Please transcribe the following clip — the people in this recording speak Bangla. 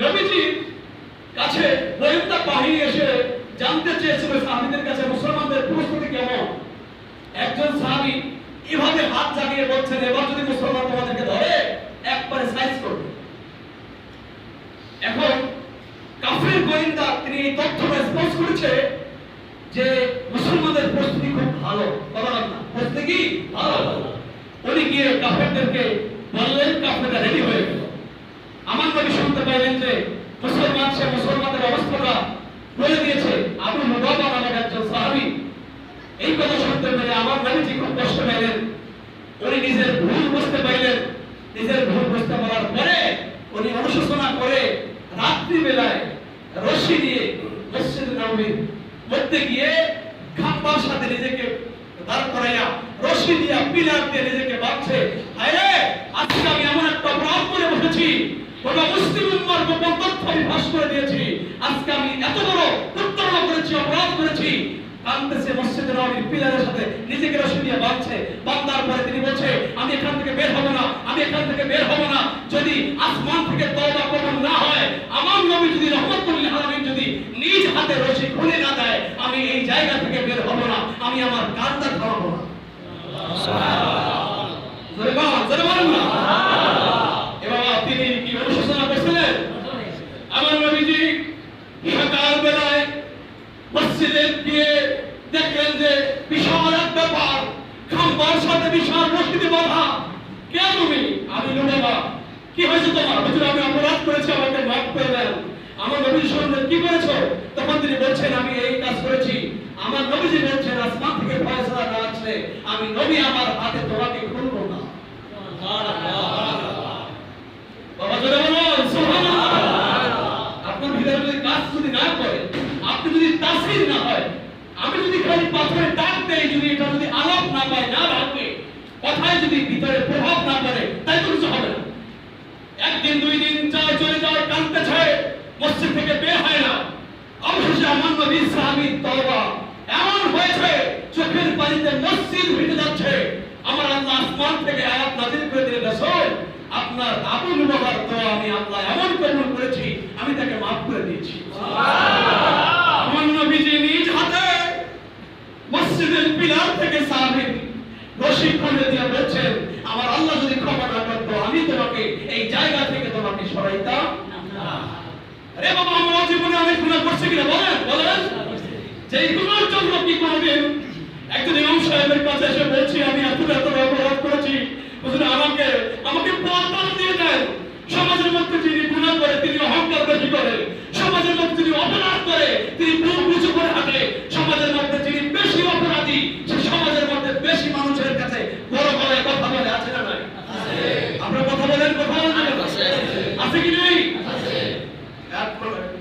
নবীজির কাছে গোয়েন্দা বাহিনী এসে জানতে চেয়েছিল সাহাবিদের কাছে, মুসলমানদের প্রস্তুতি কেমন? একজন সাহাবি এভাবে হাত জাগিয়ে বলছেন, এবার যদি মুসলমান তোমাদেরকে ধরে, একবারে সাইজ করবে। এখন কাফের গোয়েন্দা তিনি এই তথ্যটা স্পষ্ট করেছে যে মুসলমানদের প্রস্তুতি খুব ভালো। বলেন না প্রস্তুতি কি? ভালো উনি গিয়ে কাফেরদেরকে বললেন, কাফেররা রেডি হয়ে গেল। নবী শুনতে পাইলেন যে মুসলমান সে মুসলমানদের অবস্থাটা বলে দিয়েছে আবু মুবাবা নামের একজন সাহাবী। এই কথা শুনতে পেরে আমার নবীজি খুব কষ্ট পেলেন উনি নিজের ভুল বুঝতে পাইলেন। নিজের ভুল বুঝতে পারার পরে উনি অনুশোচনা করে রাত্রি বেলায় রশি দিয়ে মসজিদ নবীর মধ্যে গিয়ে খাম্বার সাথে নিজেকে দাঁড় করাইয়া রশি দিয়া পিলার দিয়ে নিজেকে বাঁধছে হায় রে, আজকে আমি এমন একটা অপরাধ করে বসেছি গোটা আমি থেকে বের হব না, আমি এখান থেকে থেকে তওবা না হয়, আমার নবী যদি রহমতুল্লাহ আলামিন যদি নিজ হাতে রশি খুলে জায়গা থেকে বের হব না। আমি আমার কান্দা থামাবো না জোরে বল, জোরে বলুন না। এ বাবা, তিনি কি অনুশোচনা করছিলেন আমার নবীজি সকাল বেলায় মসজিদে গিয়ে দেখলেন যে বিশাল এক ব্যাপার খাম্বার সাথে বিশাল মসজিদে বাধা। কে তুমি? আমি বাবা কি হয়েছে তোমার? হুজুর, আমি অপরাধ করেছি, আমাকে মাফ করে দেন। আমার নবীজি শুনলেন কি করেছ? তখন তিনি বলছেন, আমি এই কাজ করেছি। আমার নবীজি বলছেন, আসমান থেকে ফয়সালা না আসলে আমি নবী আমার হাতে তোমাকে খুলবো না। আমি যদি খালি পাথরে টাক দেই যদি এটা যদি আলাপ না পায়, না ভাবে কথায় যদি ভিতরে প্রভাব না পড়ে, তাই তো কিছু হবে না। একদিন, দুই দিন যায়, চলে যায় কানতে ছায়, মসজিদ থেকে বের হয় না। অবশেষে আমার নবী সাহাবী তওবা। এমন হয়েছে, চোখের পানিতে মসজিদ ভিজে যাচ্ছে। আমার আল্লাহ আসমান থেকে আয়াত নাযিল করে দিলেন রাসূল আপনার আবু লুবাবার দোয়া আমি আল্লাহ এমন কবুল করেছি, আমি তাকে মাফ করে দিয়েছি। আমার নবীজি নিজ হাতে মসজিদের পিলার থেকে সাহাবী রশি খুলে দিয়ে বলছেন আমার আল্লাহ যদি ক্ষমা না করতো আমি তোমাকে এই জায়গা থেকে তোমাকে সরাইতাম আরে বাবা আমরা জীবনে অনেক গুনাহ করছি কিনা বলেন বলেন। যে গুনার জন্য কি কোনোদিন একজন ইমাম সাহেবের কাছে এসে বলছি আমি এত এত অপরাধ করেছি হুজুর আমাকে আমাকে পরপার দিয়ে দেন। সমাজের মধ্যে যিনি গুনাহ করে তিনি অহংকার বেশি করে। সমাজের মধ্যে যিনি অপরাধ করে তিনি মুখ নিচু করে হাঁটে। সমাজের মধ্যে যিনি বেশি অপরাধী সে সমাজের মধ্যে বেশি মানুষের কাছে বড় গলায় কথা বলে আছে না নাই? আপনারা কথা বলেন কথা বলেন। আছে। কি নেই? তাহলে